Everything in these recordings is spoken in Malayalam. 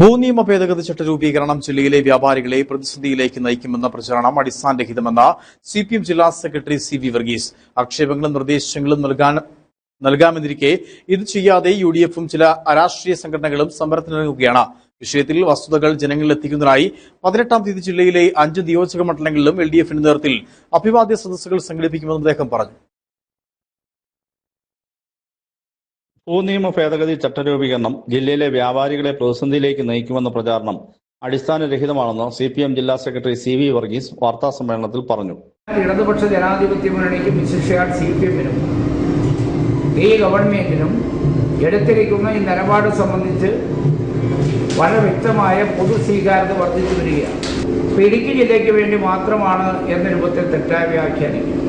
ഭൂനിയമ ഭേദഗതി ചട്ട രൂപീകരണം ജില്ലയിലെ വ്യാപാരികളെ പ്രതിസന്ധിയിലേക്ക് നയിക്കുമെന്ന പ്രചരണം അടിസ്ഥാനരഹിതമെന്ന സി പി എം ജില്ലാ സെക്രട്ടറി സി വി വർഗീസ്. ആക്ഷേപങ്ങളും നിർദ്ദേശങ്ങളും നൽകാൻ നൽകാമെന്നിരിക്കെ ഇത് ചെയ്യാതെ യു ഡി എഫും ചില അരാഷ്ട്രീയ സംഘടനകളും സമരത്തിനിറങ്ങുകയാണ്. വിഷയത്തിൽ വസ്തുതകൾ ജനങ്ങളിൽ എത്തിക്കുന്നതിനായി പതിനെട്ടാം തീയതി ജില്ലയിലെ അഞ്ച് നിയോജക മണ്ഡലങ്ങളിലും എൽ ഡി എഫിന്റെ നേതൃത്വത്തിൽ അഭിവാദ്യ സദസ്സുകൾ സംഘടിപ്പിക്കുമെന്ന് അദ്ദേഹം പറഞ്ഞു. ഭൂനിയമ ഭേദഗതി ചട്ടരൂപീകരണം ജില്ലയിലെ വ്യാപാരികളെ പ്രതിസന്ധിയിലേക്ക് നയിക്കുമെന്ന പ്രചാരണം അടിസ്ഥാനരഹിതമാണെന്ന് സി പി എം ജില്ലാ സെക്രട്ടറി സി വി വർഗീസ് വാർത്താ സമ്മേളനത്തിൽ പറഞ്ഞു. ഇടതുപക്ഷ ജനാധിപത്യ മുന്നണിക്കും വിശിഷ്ട സി പി എമ്മിനും ഈ ഗവൺമെന്റിനും എടുത്തിരിക്കുന്ന ഈ നിലപാട് സംബന്ധിച്ച് വളരെ വ്യക്തമായ പൊതു സ്വീകാര്യത വർദ്ധിച്ചു വരികയാണ്. ഇടുക്കി ജില്ലയ്ക്ക് വേണ്ടി മാത്രമാണ് എന്ന രൂപത്തിൽ തെറ്റായ വ്യാഖ്യാനിക്കും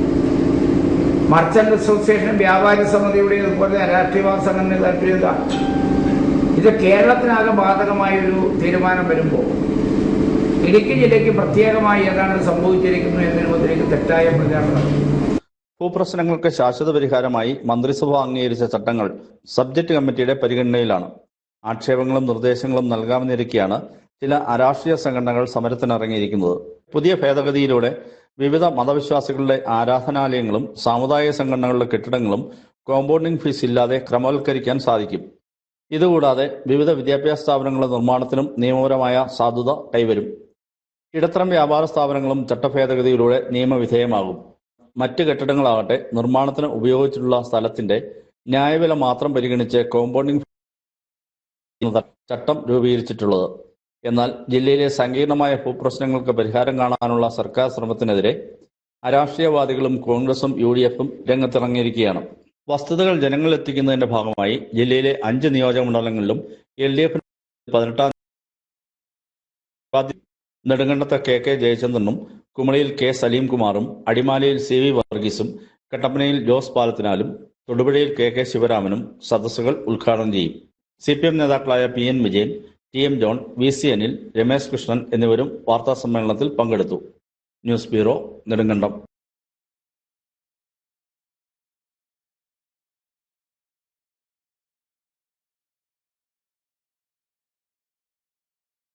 മർച്ചന്റ് അസോസിയേഷൻ വ്യാപാരി സമിതിയുടെ അതുപോലെ രാഷ്ട്രീയവാദ സംഘടന താല്പര്യത ഇത് കേരളത്തിനാകെ ബാധകമായ ഒരു തീരുമാനം വരുമ്പോൾ ഇടുക്കി ജില്ലയ്ക്ക് പ്രത്യേകമായി ഏതാണ് എന്നതിന് മുതലേക്ക് തെറ്റായ പ്രചാരണം. ഭൂപ്രശ്നങ്ങൾക്ക് ശാശ്വത പരിഹാരമായി മന്ത്രിസഭ അംഗീകരിച്ച ചട്ടങ്ങൾ സബ്ജക്ട് കമ്മിറ്റിയുടെ പരിഗണനയിലാണ്. ആക്ഷേപങ്ങളും നിർദ്ദേശങ്ങളും നൽകാമെന്നിരിക്കെയാണ് ചില അരാഷ്ട്രീയ സംഘടനകൾ സമരത്തിനിറങ്ങിയിരിക്കുന്നത്. പുതിയ ഭേദഗതിയിലൂടെ വിവിധ മതവിശ്വാസികളുടെ ആരാധനാലയങ്ങളും സാമുദായിക സംഘടനകളുടെ കെട്ടിടങ്ങളും കോമ്പൗണ്ടിംഗ് ഫീസ് ഇല്ലാതെ ക്രമവൽക്കരിക്കാൻ സാധിക്കും. ഇതുകൂടാതെ വിവിധ വിദ്യാഭ്യാസ സ്ഥാപനങ്ങളുടെ നിർമ്മാണത്തിനും നിയമപരമായ സാധുത കൈവരും. ഇടത്തരം വ്യാപാര സ്ഥാപനങ്ങളും ചട്ടഭേദഗതിയിലൂടെ നിയമവിധേയമാകും. മറ്റ് കെട്ടിടങ്ങളാകട്ടെ നിർമ്മാണത്തിന് ഉപയോഗിച്ചിട്ടുള്ള സ്ഥലത്തിന്റെ ന്യായവില മാത്രം പരിഗണിച്ച് കോമ്പൗണ്ടിംഗ് ചട്ടം രൂപീകരിച്ചിട്ടുള്ളത്. എന്നാൽ ജില്ലയിലെ സങ്കീർണമായ ഭൂപ്രശ്നങ്ങൾക്ക് പരിഹാരം കാണാനുള്ള സർക്കാർ ശ്രമത്തിനെതിരെ അരാഷ്ട്രീയവാദികളും കോൺഗ്രസും യു ഡി എഫും രംഗത്തിറങ്ങിയിരിക്കുകയാണ്. വസ്തുതകൾ ജനങ്ങളിൽ എത്തിക്കുന്നതിന്റെ ഭാഗമായി ജില്ലയിലെ അഞ്ച് നിയോജക മണ്ഡലങ്ങളിലും എൽ ഡി എഫിന് പതിനെട്ടാം നെടുങ്കണ്ടത്ത് കെ കെ ജയചന്ദ്രനും കുമളിയിൽ കെ സലീംകുമാറും അടിമാലിയിൽ സി വി വർഗീസും കട്ടപ്പനയിൽ ജോസ് പാലത്തിനാലും തൊടുപുഴയിൽ കെ കെ ശിവരാമനും സദസ്സുകൾ ഉദ്ഘാടനം ചെയ്യും. സി പി എം നേതാക്കളായ P N Vijayan T M John V C Anil Ramesh Krishnan എന്നിവരും വാർത്താ സമ്മേളനത്തിൽ പങ്കെടുത്തു. News bureau Nedumkandam.